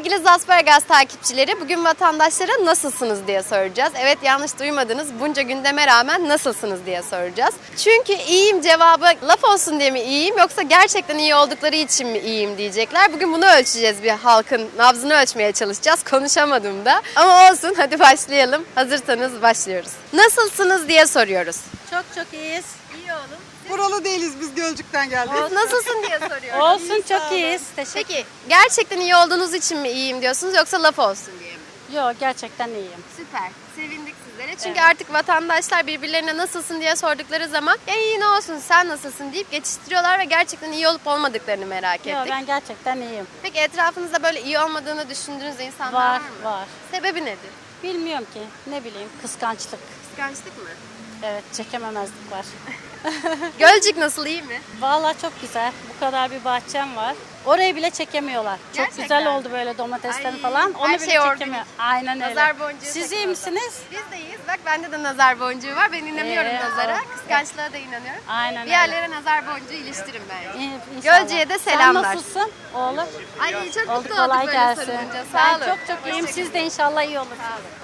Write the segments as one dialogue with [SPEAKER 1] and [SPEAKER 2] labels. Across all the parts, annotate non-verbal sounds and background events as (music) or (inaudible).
[SPEAKER 1] Sevgili Zasparagaz takipçileri, bugün vatandaşlara nasılsınız diye soracağız. Evet yanlış duymadınız, bunca gündeme rağmen nasılsınız diye soracağız. Çünkü iyiyim cevabı laf olsun diye mi iyiyim yoksa gerçekten iyi oldukları için mi iyiyim diyecekler. Bugün bunu ölçeceğiz bir halkın nabzını ölçmeye çalışacağız. Konuşamadım da. Ama olsun hadi başlayalım. Hazırsanız başlıyoruz. Nasılsınız diye soruyoruz.
[SPEAKER 2] Çok çok iyiyiz.
[SPEAKER 1] İyi oğlum.
[SPEAKER 3] Buralı değiliz biz Gölcük'ten geldik.
[SPEAKER 1] Nasılsın diye soruyoruz.
[SPEAKER 2] Olsun çok iyiyiz. Teşekkür
[SPEAKER 1] Peki gerçekten iyi olduğunuz için mi iyiyim diyorsunuz yoksa laf olsun diye mi?
[SPEAKER 2] Yok gerçekten iyiyim.
[SPEAKER 1] Süper. Sevindik sizlere. Çünkü artık vatandaşlar birbirlerine nasılsın diye sordukları zaman ya iyi ne olsun sen nasılsın deyip geçiştiriyorlar ve gerçekten iyi olup olmadıklarını merak
[SPEAKER 2] Yok
[SPEAKER 1] ettik.
[SPEAKER 2] ben gerçekten iyiyim.
[SPEAKER 1] Peki etrafınızda böyle iyi olmadığını düşündüğünüz insanlar var,
[SPEAKER 2] Var
[SPEAKER 1] mı?
[SPEAKER 2] var.
[SPEAKER 1] Sebebi nedir?
[SPEAKER 2] Bilmiyorum ki ne bileyim kıskançlık.
[SPEAKER 1] Kıskançlık mı?
[SPEAKER 2] Evet çekememezlik var. (laughs)
[SPEAKER 1] Gölcük nasıl iyi mi?
[SPEAKER 2] Vallahi çok güzel. Bu kadar bir bahçem var. Orayı bile çekemiyorlar.
[SPEAKER 1] Gerçekten.
[SPEAKER 2] Çok güzel oldu böyle domateslerin
[SPEAKER 1] Ay,
[SPEAKER 2] falan. Onu
[SPEAKER 1] her
[SPEAKER 2] bile
[SPEAKER 1] şey organik.
[SPEAKER 2] çekemiyor. Aynen öyle.
[SPEAKER 1] Nazar boncuğu
[SPEAKER 2] Siz iyi misiniz?
[SPEAKER 1] Biz de iyiyiz. Bak bende de nazar boncuğu var. Ben inanıyorum
[SPEAKER 2] Ee,
[SPEAKER 1] nazara.
[SPEAKER 2] o-
[SPEAKER 1] Kıskançlığa da inanıyorum.
[SPEAKER 2] Aynen
[SPEAKER 1] Bir
[SPEAKER 2] öyle.
[SPEAKER 1] yerlere nazar boncuğu iliştirin bence.
[SPEAKER 2] İyi, inşallah.
[SPEAKER 1] Gölcük'e de selamlar.
[SPEAKER 2] Sen nasılsın oğlum?
[SPEAKER 1] Ay çok
[SPEAKER 2] Oldu
[SPEAKER 1] mutlu
[SPEAKER 2] kolay
[SPEAKER 1] olduk böyle
[SPEAKER 2] gelsin.
[SPEAKER 1] Sağ
[SPEAKER 2] Ben
[SPEAKER 1] olun.
[SPEAKER 2] çok çok iyiyim. Siz de inşallah iyi olursunuz.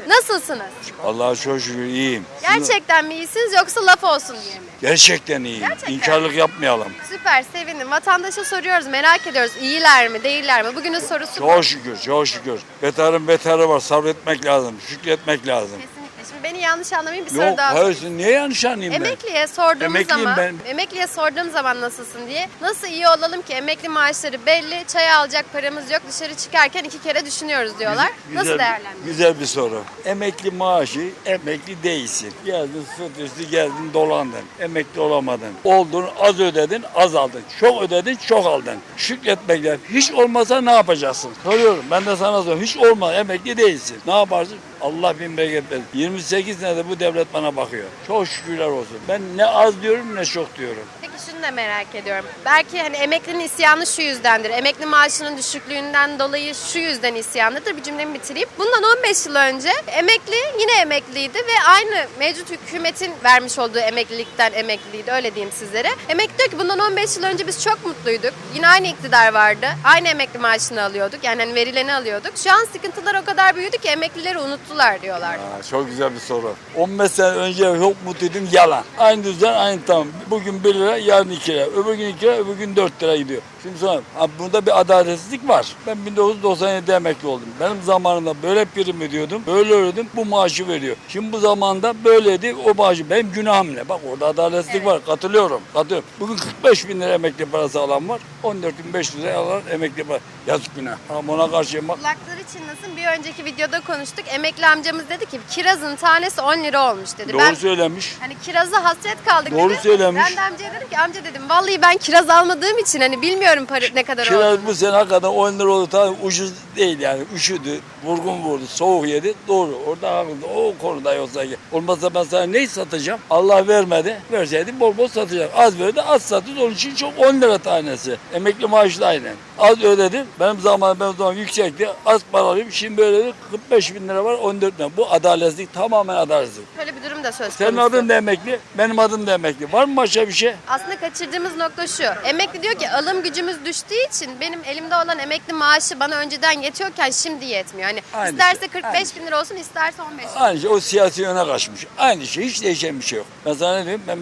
[SPEAKER 1] Nasılsınız?
[SPEAKER 4] Allah'a çok şükür iyiyim.
[SPEAKER 1] Gerçekten mi iyisiniz yoksa laf olsun diye mi?
[SPEAKER 4] Gerçekten iyiyim.
[SPEAKER 1] Gerçekten.
[SPEAKER 4] İnkarlık yapmayalım.
[SPEAKER 1] Süper sevindim. Vatandaşa soruyoruz merak ediyoruz. İyiler mi değiller mi? Bugünün sorusu bu.
[SPEAKER 4] Çok şükür, çok şükür. Beterin beteri var. Sabretmek lazım, şükretmek lazım.
[SPEAKER 1] Kesinlikle. Şimdi beni yanlış anlamayın bir soru
[SPEAKER 4] Yok,
[SPEAKER 1] daha
[SPEAKER 4] hayır
[SPEAKER 1] sorayım.
[SPEAKER 4] sen niye yanlış anlayayım ben?
[SPEAKER 1] Emekliye sorduğumuz
[SPEAKER 4] Emekliyim
[SPEAKER 1] zaman,
[SPEAKER 4] ben.
[SPEAKER 1] emekliye sorduğum zaman nasılsın diye, nasıl iyi olalım ki emekli maaşları belli, çay alacak paramız yok, dışarı çıkarken iki kere düşünüyoruz diyorlar. nasıl değerlendiriyorsun?
[SPEAKER 4] Güzel bir soru. Emekli maaşı, emekli değilsin. Geldin sırt üstü geldin dolandın. Emekli olamadın. Oldun az ödedin az aldın. Çok ödedin çok aldın. Şükretmek lazım. Hiç olmasa ne yapacaksın? Soruyorum ben de sana soruyorum. Hiç olmaz emekli değilsin. Ne yaparsın? Allah bin bereket versin. 28 senede bu devlet bana bakıyor. Çok şükürler olsun. Ben ne az diyorum ne çok diyorum.
[SPEAKER 1] Peki şunu da merak ediyorum. Belki hani emeklinin isyanı şu yüzdendir. Emekli maaşının düşüklüğünden dolayı şu yüzden isyanlıdır. Bir cümlemi bitireyim. Bundan 15 yıl önce emekli yine emekliydi ve aynı mevcut hükümetin vermiş olduğu emeklilikten emekliydi. Öyle diyeyim sizlere. Emekli diyor ki bundan 15 yıl önce biz çok mutluyduk. Yine aynı iktidar vardı. Aynı emekli maaşını alıyorduk. Yani hani verileni alıyorduk. Şu an sıkıntılar o kadar büyüdü ki emeklileri unuttular diyorlar.
[SPEAKER 4] Aa, çok güzel bir soru. 15 sene önce çok mutluydum yalan. Aynı düzen aynı tamam. Bugün 1 lira yarın 2 lira. Öbür gün 2 lira öbür gün 4 lira gidiyor. Şimdi sonra ha, burada bir adaletsizlik var. Ben 1997'de emekli oldum. Benim zamanımda böyle prim ödüyordum. Böyle ödedim bu maaşı veriyor. Şimdi bu zamanda böyleydi o maaşı. Benim günahım ne? Bak orada adaletsizlik var. Katılıyorum. Katılıyorum. Bugün 45 bin lira emekli parası alan var. 14.500 lira alan emekli parası. Yazık günah. Ama ona karşıyım bak.
[SPEAKER 1] Kulakları çınlasın. Bir önceki videoda konuştuk. Emekli amcamız dedi ki kirazın tanesi 10 lira olmuş dedi.
[SPEAKER 4] Doğru
[SPEAKER 1] ben
[SPEAKER 4] söylemiş.
[SPEAKER 1] hani kiraza hasret kaldık
[SPEAKER 4] Doğru
[SPEAKER 1] dedi.
[SPEAKER 4] söylemiş.
[SPEAKER 1] Ben de amcaya dedim ki amca dedim vallahi ben kiraz almadığım için hani bilmiyorum para ne kadar olduğunu.
[SPEAKER 4] Kiraz bu sene hakikaten 10 lira oldu. Tabii ucuz değil yani. Üşüdü, vurgun vurdu, soğuk yedi. Doğru. Orada haklı. O konuda yoksa ki. Olmazsa ben sana neyi satacağım? Allah vermedi. Verseydi bol bol satacağım. Az verdi az satıyoruz. Onun için çok 10 lira tanesi. Emekli maaşı da aynen. Az ödedim. Benim zamanım ben o zaman yüksekti. Az para alayım. Şimdi böyle de 45 bin lira var 14 lira. Bu adaletsizlik tamamen adaletsizlik.
[SPEAKER 1] Böyle da söz
[SPEAKER 4] Senin
[SPEAKER 1] konusu.
[SPEAKER 4] adın da emekli. Benim adım da emekli. Var mı başka bir şey?
[SPEAKER 1] Aslında kaçırdığımız nokta şu. Emekli diyor ki alım gücümüz düştüğü için benim elimde olan emekli maaşı bana önceden yetiyorken şimdi yetmiyor. Hani
[SPEAKER 4] Aynı
[SPEAKER 1] isterse
[SPEAKER 4] şey,
[SPEAKER 1] 45
[SPEAKER 4] aynı
[SPEAKER 1] bin lira olsun isterse 15 bin.
[SPEAKER 4] Aynı şey o siyasi yöne kaçmış. Aynı şey hiç değişen bir şey yok. Ben sana ne diyeyim ben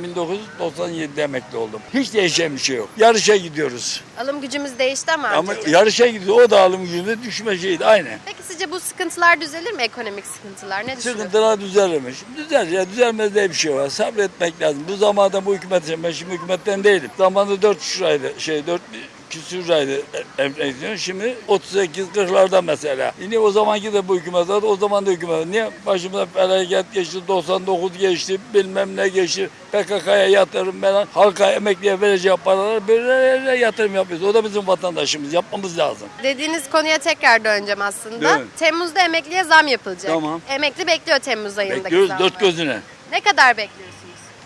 [SPEAKER 4] 1997'de emekli oldum. Hiç değişen bir şey yok. Yarışa gidiyoruz.
[SPEAKER 1] Alım gücümüz değişti ama,
[SPEAKER 4] Ama
[SPEAKER 1] amcacığım.
[SPEAKER 4] yarışa gidiyor o da alım gücünde düşme şeydi aynı.
[SPEAKER 1] Peki sizce bu sıkıntılar düzelir mi ekonomik sıkıntılar? Ne düşünüyorsunuz?
[SPEAKER 4] Sıkıntılar düzelmemiş. Düzel ya düzelmez diye bir şey var. Sabretmek lazım. Bu zamanda bu hükümet, ben şimdi hükümetten değilim. Zamanında 4 liraydı şey 4 küsür liraydı enflasyon. Şimdi 38-40'larda mesela. Yine o zamanki de bu hükümet vardı. O zaman da hükümet. Niye? Başımıza felaket geçti, 99 geçti, bilmem ne geçti. PKK'ya yatırım falan, halka emekliye vereceği paralar böyle yatırım yapıyoruz. O da bizim vatandaşımız. Yapmamız lazım.
[SPEAKER 1] Dediğiniz konuya tekrar döneceğim aslında.
[SPEAKER 4] Dön.
[SPEAKER 1] Temmuz'da emekliye zam yapılacak.
[SPEAKER 4] Tamam.
[SPEAKER 1] Emekli bekliyor Temmuz ayındaki
[SPEAKER 4] Bekliyoruz
[SPEAKER 1] zamları.
[SPEAKER 4] dört gözüne.
[SPEAKER 1] Ne kadar bekliyorsunuz?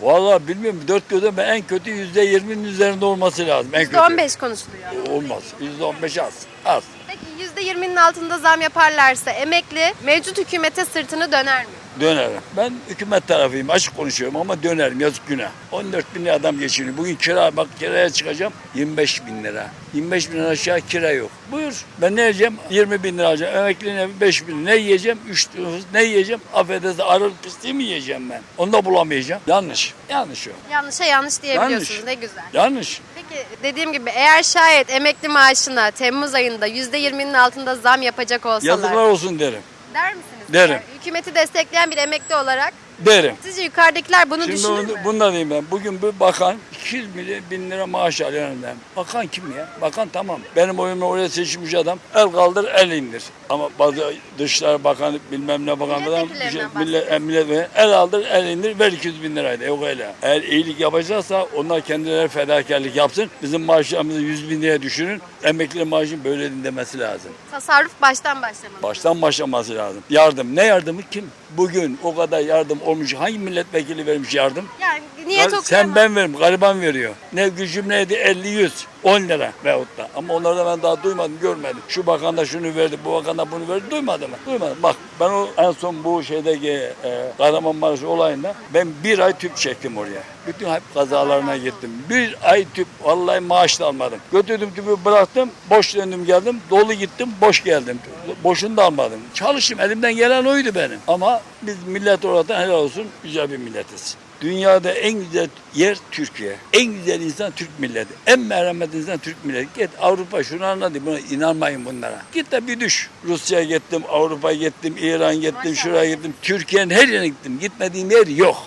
[SPEAKER 4] Vallahi bilmiyorum dört gözle ben en kötü yüzde yirminin üzerinde olması lazım. En kötü.
[SPEAKER 1] %15 konuşuluyor.
[SPEAKER 4] Olmaz. Yüzde on beş az. Az.
[SPEAKER 1] Peki %20'nin altında zam yaparlarsa emekli mevcut hükümete sırtını döner mi?
[SPEAKER 4] Dönerim. Ben hükümet tarafıyım. Açık konuşuyorum ama dönerim. Yazık günah. 14 bin lira adam geçiniyor. Bugün kira bak kiraya çıkacağım 25 bin lira. 25 bin lira aşağı kira yok. Buyur. Ben ne yiyeceğim? 20 bin lira alacağım. Emekliliğine 5 bin lira. Ne yiyeceğim? 3 ne yiyeceğim? Affedersin arıl pisliği mi yiyeceğim ben? Onu da bulamayacağım. Yanlış. Yanlış o.
[SPEAKER 1] Yanlışa yanlış diyebiliyorsunuz.
[SPEAKER 4] Yanlış.
[SPEAKER 1] Ne güzel.
[SPEAKER 4] Yanlış.
[SPEAKER 1] Peki dediğim gibi eğer şayet emekli maaşına Temmuz ayında %20'nin altında zam yapacak olsalar
[SPEAKER 4] Yazıklar olsun derim.
[SPEAKER 1] der misiniz?
[SPEAKER 4] Derim.
[SPEAKER 1] Hükümeti destekleyen bir emekli olarak
[SPEAKER 4] Derim.
[SPEAKER 1] sizce yukarıdakiler bunu
[SPEAKER 4] Şimdi
[SPEAKER 1] düşünür
[SPEAKER 4] onu,
[SPEAKER 1] mü?
[SPEAKER 4] bunu da diyeyim ben. Bugün bir bakan 200 milyon bin lira maaş alıyor önümden. Bakan kim ya? Bakan tamam. Benim oyumla oraya seçilmiş adam el kaldır el indir. Ama bazı dışişler bakanı bilmem ne bakan adam
[SPEAKER 1] Milletvekillerinden
[SPEAKER 4] millet, e, millet, el aldır el indir ver 200 bin liraydı. Yok öyle. Eğer iyilik yapacaksa onlar kendileri fedakarlık yapsın. Bizim maaşlarımızı 100 bin liraya düşürün. Emekli maaşın böyle demesi lazım.
[SPEAKER 1] Tasarruf baştan başlamalı.
[SPEAKER 4] Baştan başlaması lazım. Yardım. Ne yardımı kim? Bugün o kadar yardım olmuş. Hangi milletvekili vermiş yardım?
[SPEAKER 1] Yani
[SPEAKER 4] Ya
[SPEAKER 1] okuyamaz.
[SPEAKER 4] sen ben veririm, gariban veriyor. Ne gücüm neydi 50 100 10 lira veyahut da. Ama onları da ben daha duymadım, görmedim. Şu bakan da şunu verdi, bu bakan da bunu verdi. Duymadım ben. Duymadım. Bak ben o en son bu şeydeki e, Kahramanmaraş olayında ben bir ay tüp çektim oraya. Bütün hep kazalarına gittim. Bir ay tüp vallahi maaş da almadım. Götürdüm tüpü bıraktım. Boş döndüm geldim. Dolu gittim. Boş geldim. Boşunu da almadım. Çalıştım. Elimden gelen oydu benim. Ama biz millet olarak helal olsun güzel bir milletiz. Dünyada en güzel yer Türkiye. En güzel insan Türk milleti. En merhametli insan Türk milleti. Git Avrupa şunu anladı. Buna inanmayın bunlara. Git de bir düş. Rusya'ya gittim, Avrupa'ya gittim, İran gittim, şuraya gittim. Türkiye'nin her yerine gittim. Gitmediğim yer yok.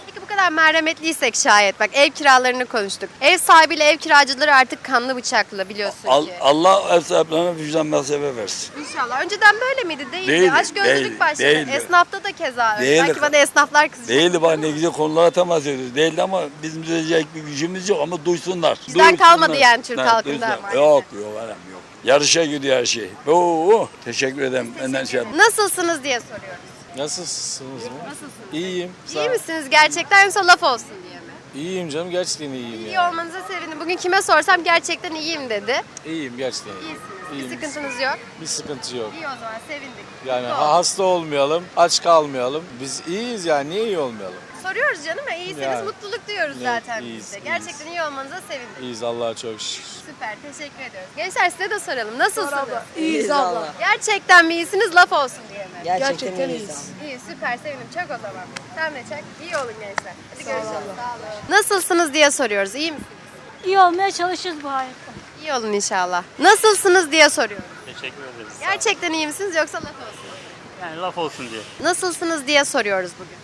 [SPEAKER 1] Kadar merhametliysek şayet bak ev kiralarını konuştuk. Ev sahibiyle ev kiracıları artık kanlı bıçaklı biliyorsun
[SPEAKER 4] Al-
[SPEAKER 1] ki.
[SPEAKER 4] Allah ev sahiplerine vicdan mesele versin.
[SPEAKER 1] İnşallah. Önceden böyle miydi? Değildi.
[SPEAKER 4] Değildi,
[SPEAKER 1] gözlülük
[SPEAKER 4] değildi,
[SPEAKER 1] başladı.
[SPEAKER 4] değildi. Esnafta
[SPEAKER 1] da keza öyle.
[SPEAKER 4] Değildi.
[SPEAKER 1] Belki bana esnaflar kızacak.
[SPEAKER 4] Değildi bak ne güzel konulara temas ediyoruz. Değildi ama bizim düzelecek bir gücümüz yok ama duysunlar.
[SPEAKER 1] Bizden kalmadı yani Türk
[SPEAKER 4] Ha,
[SPEAKER 1] halkında
[SPEAKER 4] duysunlar.
[SPEAKER 1] maalesef.
[SPEAKER 4] Yok yok anam yok. Yarışa gidiyor her şey. Oo, teşekkür ederim. Benden şey yapma.
[SPEAKER 1] Nasılsınız diye soruyoruz.
[SPEAKER 5] Nasılsınız mı?
[SPEAKER 1] Nasılsınız?
[SPEAKER 5] İyiyim.
[SPEAKER 1] İyi misiniz gerçekten yoksa laf olsun diye mi?
[SPEAKER 5] İyiyim canım gerçekten iyiyim
[SPEAKER 1] İyi
[SPEAKER 5] yani.
[SPEAKER 1] olmanıza sevindim. Bugün kime sorsam gerçekten iyiyim dedi.
[SPEAKER 5] İyiyim gerçekten iyiyim.
[SPEAKER 1] İyisiniz.
[SPEAKER 5] İyiyim.
[SPEAKER 1] Bir sıkıntınız yok.
[SPEAKER 5] Bir sıkıntı yok.
[SPEAKER 1] İyi o zaman sevindik.
[SPEAKER 5] Yani
[SPEAKER 1] Mutlu
[SPEAKER 5] ha-
[SPEAKER 1] olduk.
[SPEAKER 5] hasta olmayalım, aç kalmayalım. Biz iyiyiz yani niye iyi olmayalım?
[SPEAKER 1] Soruyoruz canım ya iyiyseniz
[SPEAKER 5] Yani.
[SPEAKER 1] mutluluk diyoruz
[SPEAKER 5] Evet,
[SPEAKER 1] zaten
[SPEAKER 5] iyiyiz,
[SPEAKER 1] biz de.
[SPEAKER 5] iyiyiz.
[SPEAKER 1] Gerçekten iyi olmanıza sevindik.
[SPEAKER 5] İyiyiz Allah'a çok şükür.
[SPEAKER 1] Süper teşekkür ediyoruz. Gençler size de soralım. Nasılsınız?
[SPEAKER 6] İyiyiz abla.
[SPEAKER 1] Gerçekten mi iyisiniz laf olsun diye mi?
[SPEAKER 6] Gerçekten, iyiyiz.
[SPEAKER 1] İyi süper sevindim. Çak o zaman. Sen de çak. İyi olun gençler. Hadi görüşürüz. Sağ olun. Nasılsınız diye soruyoruz. İyi misiniz?
[SPEAKER 2] İyi olmaya çalışırız bu hayatta.
[SPEAKER 1] İyi olun inşallah. Nasılsınız diye soruyoruz.
[SPEAKER 7] Teşekkür ederiz.
[SPEAKER 1] Gerçekten iyi misiniz yoksa laf olsun?
[SPEAKER 7] Yani laf olsun diye.
[SPEAKER 1] Nasılsınız diye soruyoruz bugün.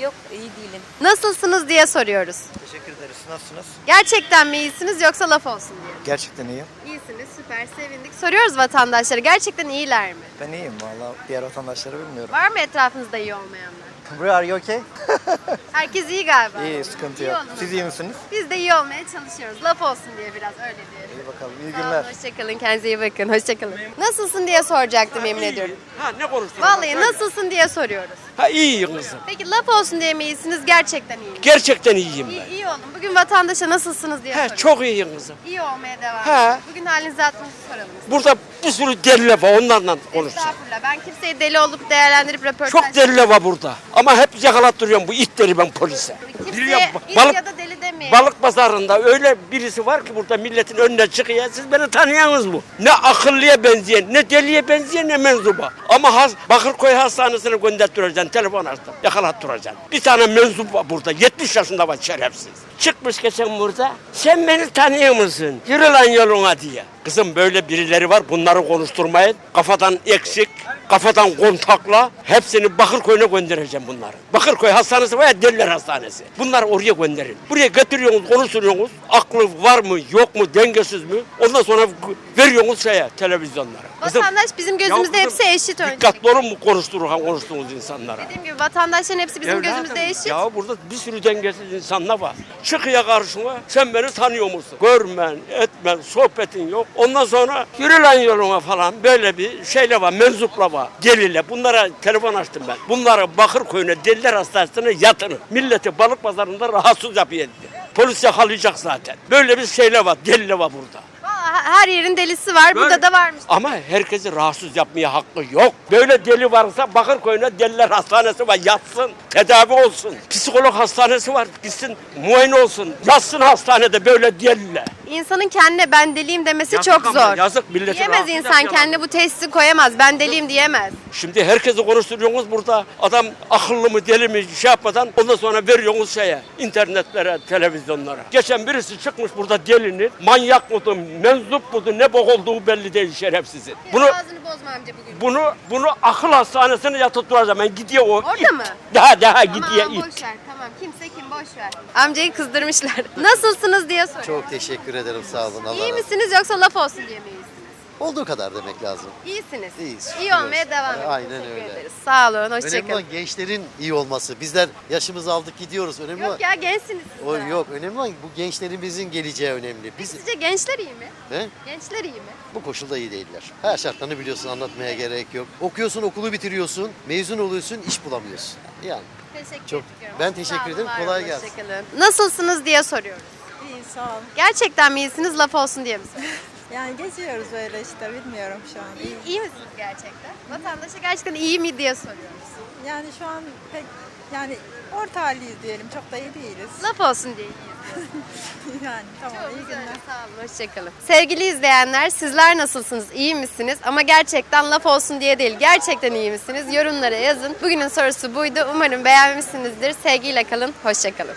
[SPEAKER 6] Yok iyi değilim.
[SPEAKER 1] Nasılsınız diye soruyoruz.
[SPEAKER 8] Teşekkür ederiz. Nasılsınız?
[SPEAKER 1] Gerçekten mi iyisiniz yoksa laf olsun diye.
[SPEAKER 8] Gerçekten iyiyim.
[SPEAKER 1] İyisiniz süper sevindik. Soruyoruz vatandaşlara gerçekten iyiler mi?
[SPEAKER 8] Ben iyiyim valla. Diğer vatandaşları bilmiyorum.
[SPEAKER 1] Var mı etrafınızda iyi olmayanlar?
[SPEAKER 8] Bro are you okay? (laughs)
[SPEAKER 1] Herkes iyi galiba.
[SPEAKER 8] İyi, sıkıntı
[SPEAKER 1] İyi
[SPEAKER 8] yok.
[SPEAKER 1] olun
[SPEAKER 8] Siz iyi misiniz?
[SPEAKER 1] Biz de iyi olmaya çalışıyoruz. Laf olsun diye biraz öyle diyelim.
[SPEAKER 8] İyi bakalım. İyi
[SPEAKER 1] Sağ olun,
[SPEAKER 8] günler.
[SPEAKER 1] hoşçakalın. Kendinize iyi bakın. Hoşçakalın. Nasılsın diye soracaktım yemin ediyorum.
[SPEAKER 9] Ha ne konuştun?
[SPEAKER 1] Vallahi nasılsın diye soruyoruz.
[SPEAKER 9] Ha iyiyim kızım.
[SPEAKER 1] Peki laf olsun diye mi iyisiniz? Gerçekten iyi.
[SPEAKER 9] Gerçekten iyiyim
[SPEAKER 1] İyi,
[SPEAKER 9] ben.
[SPEAKER 1] iyi olun. Bugün vatandaşa nasılsınız diye
[SPEAKER 9] He
[SPEAKER 1] soruyoruz.
[SPEAKER 9] çok iyiyim kızım.
[SPEAKER 1] İyi olmaya devam
[SPEAKER 9] He.
[SPEAKER 1] edin. Bugün halinizi hatırınızı soralım.
[SPEAKER 9] Burada bir sürü deli var onlarla konuşacağım.
[SPEAKER 1] Estağfurullah. Ben kimseyi deli olup değerlendirip röportaj...
[SPEAKER 9] Çok deli var burada. Ama hep yakalattırıyorum bu itleri ben polise.
[SPEAKER 1] Kimseye
[SPEAKER 9] Biliyorum,
[SPEAKER 1] it
[SPEAKER 9] balık,
[SPEAKER 1] ya da deli demeyin.
[SPEAKER 9] balık pazarında öyle birisi var ki burada milletin önüne çıkıyor. Siz beni tanıyanız mı? Ne akıllıya benzeyen, ne deliye benzeyen, ne menzuba. Ama has, Bakırköy Hastanesi'ne gönderttireceksin, telefon açtın, yakalattıracaksın. Bir tane menzup var burada, 70 yaşında var şerefsiz. Çıkmış geçen burada, sen beni tanıyor musun? Yürü lan yoluna diye. Kızım böyle birileri var, bunları konuşturmayın. Kafadan eksik, kafadan kontakla hepsini Bakırköy'üne göndereceğim bunları. Bakırköy Hastanesi var ya deliler hastanesi. Bunları oraya gönderin. Buraya getiriyorsunuz, konuşturuyorsunuz. Aklı var mı, yok mu, dengesiz mi? Ondan sonra veriyorsunuz şeye, televizyonlara. Kızım,
[SPEAKER 1] Vatandaş bizim gözümüzde hepsi eşit önce.
[SPEAKER 9] Dikkatli olun mu konuştururken konuştuğunuz insanlara?
[SPEAKER 1] Dediğim gibi vatandaşların hepsi bizim
[SPEAKER 9] Evladım,
[SPEAKER 1] gözümüzde eşit.
[SPEAKER 9] Ya burada bir sürü dengesiz insanlar var. Çıkıyor karşıma sen beni tanıyor musun? Görmen, etmen, sohbetin yok. Ondan sonra yürü lan yoluna falan böyle bir şeyle var, menzupla var. Deliyle. Bunlara telefon açtım ben. Bunlara Bakırköy'üne deliler hastanesine yatırın. Milleti balık pazarında rahatsız yapıyor. Polis yakalayacak zaten. Böyle bir şeyle var, deliyle var burada.
[SPEAKER 1] Her yerin delisi var.
[SPEAKER 9] Böyle-
[SPEAKER 1] Burada da varmış.
[SPEAKER 9] Ama herkesi rahatsız yapmaya hakkı yok. Böyle deli varsa Bakırköy'üne deliler hastanesi var. Yatsın, tedavi olsun. Psikolog hastanesi var. Gitsin, muayene olsun. Yatsın hastanede böyle deliler.
[SPEAKER 1] İnsanın kendine ben deliyim demesi
[SPEAKER 9] Yazık
[SPEAKER 1] çok
[SPEAKER 9] ama,
[SPEAKER 1] zor.
[SPEAKER 9] yazık, milleti
[SPEAKER 1] Diyemez
[SPEAKER 9] rahatsız
[SPEAKER 1] insan
[SPEAKER 9] yapıyorlar.
[SPEAKER 1] kendine bu teşhisi koyamaz. Ben deliyim diyemez.
[SPEAKER 9] Şimdi herkesi konuşturuyorsunuz burada. Adam akıllı mı deli mi şey yapmadan ondan sonra veriyorsunuz şeye internetlere, televizyonlara. Geçen birisi çıkmış burada delinin manyak mıdır, menzup mudur, ne bok olduğu belli değil şerefsizin. Bunu
[SPEAKER 1] Ağzını bozma amca bugün.
[SPEAKER 9] bunu bunu akıl hastanesine yatırtıracağım. Ben gidiyor o.
[SPEAKER 1] Orada mı?
[SPEAKER 9] Daha daha gidiyor
[SPEAKER 1] Aman
[SPEAKER 9] it.
[SPEAKER 1] boş ver tamam kimse kim boş ver. Amcayı kızdırmışlar. (laughs) Nasılsınız diye soruyor.
[SPEAKER 10] Çok teşekkür ederim sağ olun. Allah
[SPEAKER 1] İyi
[SPEAKER 10] razı olsun.
[SPEAKER 1] misiniz yoksa laf olsun diye mi iyisiniz?
[SPEAKER 10] Olduğu kadar demek lazım.
[SPEAKER 1] İyisiniz.
[SPEAKER 10] İyiyiz,
[SPEAKER 1] İyi
[SPEAKER 10] şükür
[SPEAKER 1] olmaya
[SPEAKER 10] olsun.
[SPEAKER 1] devam edin.
[SPEAKER 10] Aynen
[SPEAKER 1] Teşekkür
[SPEAKER 10] öyle.
[SPEAKER 1] ederiz. Sağ olun.
[SPEAKER 10] Önemli
[SPEAKER 1] Hoşçakalın.
[SPEAKER 10] olan gençlerin iyi olması. Bizler yaşımızı aldık gidiyoruz. Önemli
[SPEAKER 1] Yok
[SPEAKER 10] olan
[SPEAKER 1] ya gençsiniz siz
[SPEAKER 10] o
[SPEAKER 1] daha.
[SPEAKER 10] yok. Önemli olan bu gençlerimizin geleceği önemli. Biz
[SPEAKER 1] Sizce gençler iyi mi?
[SPEAKER 10] he?
[SPEAKER 1] Gençler iyi mi?
[SPEAKER 10] bu koşulda iyi değiller. Her şartlarını biliyorsun anlatmaya gerek yok. Okuyorsun okulu bitiriyorsun, mezun oluyorsun, iş bulamıyorsun. Yani
[SPEAKER 1] Teşekkür
[SPEAKER 10] Çok-
[SPEAKER 1] ediyorum.
[SPEAKER 10] ben teşekkür
[SPEAKER 1] olun,
[SPEAKER 10] ederim.
[SPEAKER 1] var
[SPEAKER 10] Kolay
[SPEAKER 1] olun,
[SPEAKER 10] gelsin.
[SPEAKER 1] hoşçakalın. Nasılsınız diye soruyoruz.
[SPEAKER 3] İyi sağ ol.
[SPEAKER 1] Gerçekten mi iyisiniz laf olsun diye mi soruyoruz? (laughs)
[SPEAKER 3] Yani geziyoruz öyle işte bilmiyorum şu an.
[SPEAKER 1] iyi, iyi misiniz gerçekten? Vatandaşa gerçekten iyi mi diye soruyoruz.
[SPEAKER 3] Yani şu an pek yani orta halliyiz diyelim. Çok da iyi değiliz.
[SPEAKER 1] Laf olsun diye iyiyiz. (laughs)
[SPEAKER 3] yani tamam iyi
[SPEAKER 1] Çoğumuz
[SPEAKER 3] günler.
[SPEAKER 1] Sağ olun, hoşçakalın. Sevgili izleyenler sizler nasılsınız? İyi misiniz? Ama gerçekten laf olsun diye değil. Gerçekten iyi misiniz? Yorumlara yazın. Bugünün sorusu buydu. Umarım beğenmişsinizdir. Sevgiyle kalın. Hoşçakalın.